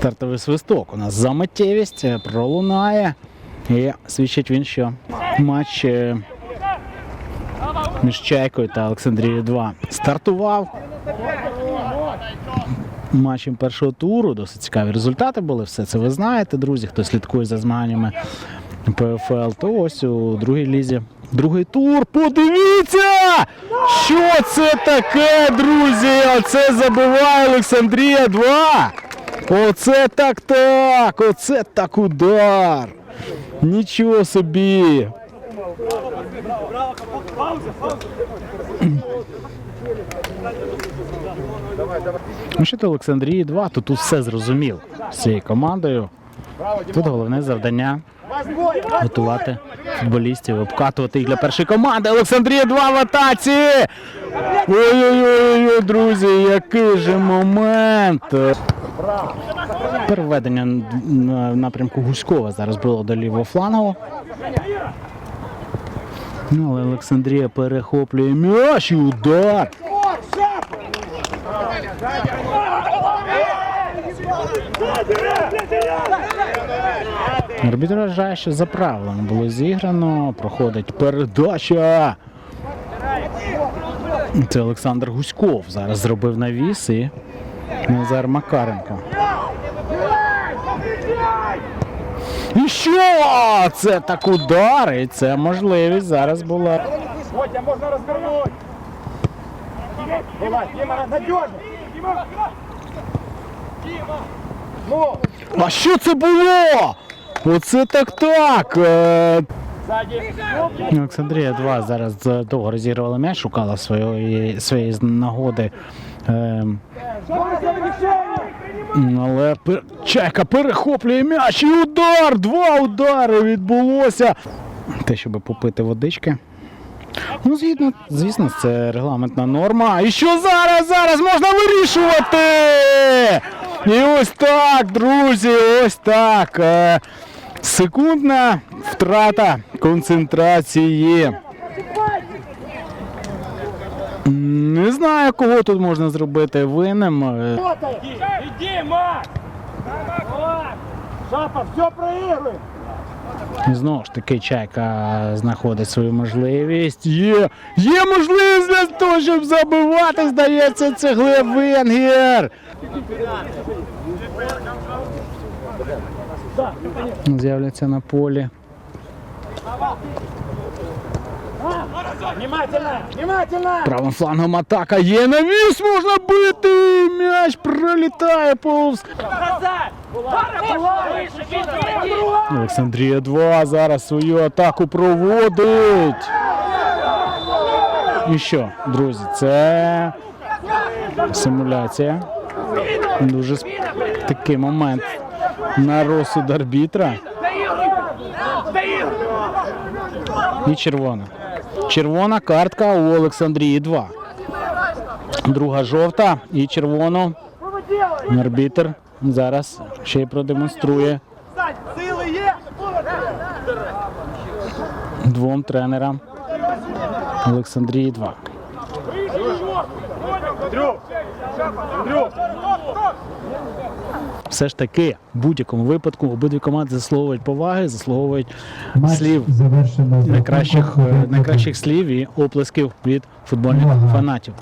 Стартовий свисток у нас за миттєвість е, пролунає. І свідчить він, що матч е, між Чайкою та Олександрією 2 стартував. Матчем першого туру досить цікаві результати були. Все це ви знаєте, друзі. Хто слідкує за змаганнями ПФЛ, то ось у другій лізі. Другий тур. Подивіться! Що це таке, друзі? Оце забиває Олександрія 2. Оце так так! Оце так удар! Нічого собі! Що то Олександрії 2, то тут все зрозуміло з цією командою. Тут головне завдання готувати футболістів, обкатувати їх для першої команди. Олександрія 2 в атаці! Ой-ой-ой, друзі, який же момент! Переведення на напрямку Гуськова зараз було до лівого флангу. Ну, але Олександрія перехоплює м'яч і удар. Арбітр вважає, що за правилами було зіграно. Проходить передача. Це Олександр Гуськов зараз зробив навіс і Назар Макаренко. І що? Це так удар, і це можливість зараз була. Водя. Давай, Ну, А що це було? Оце так так. Е. Олександрія 2 зараз е, довго розігрувала м'яч, шукала своєї, своєї нагоди. Е, але Чайка перехоплює м'яч і удар! Два удари відбулося. Те, щоб попити водички. Ну, згідно, звісно, це регламентна норма. І що зараз? Зараз можна вирішувати! І ось так, друзі, ось так. Секундна втрата концентрації. Не знаю, кого тут можна зробити винним. Иди, Шапа, все. І Знову ж таки, чайка знаходить свою можливість. Є, є можливість для того, щоб забивати. Здається, це Глеб. З'являться на полі. Правим флангом атака є навіс, можна бити! М'яч пролітає повз. Олександрія 2 зараз свою атаку проводить. І що, друзі, це симуляція. Дуже такий момент на розсуд арбітра. І червона. Червона картка у Олександрії 2. Друга жовта і червону. Арбітр зараз ще й продемонструє двом тренерам Олександрії 2. Все ж таки, в будь-якому випадку обидві команди заслуговують поваги, заслуговують слів. найкращих, е, найкращих слів і оплесків від футбольних фанатів.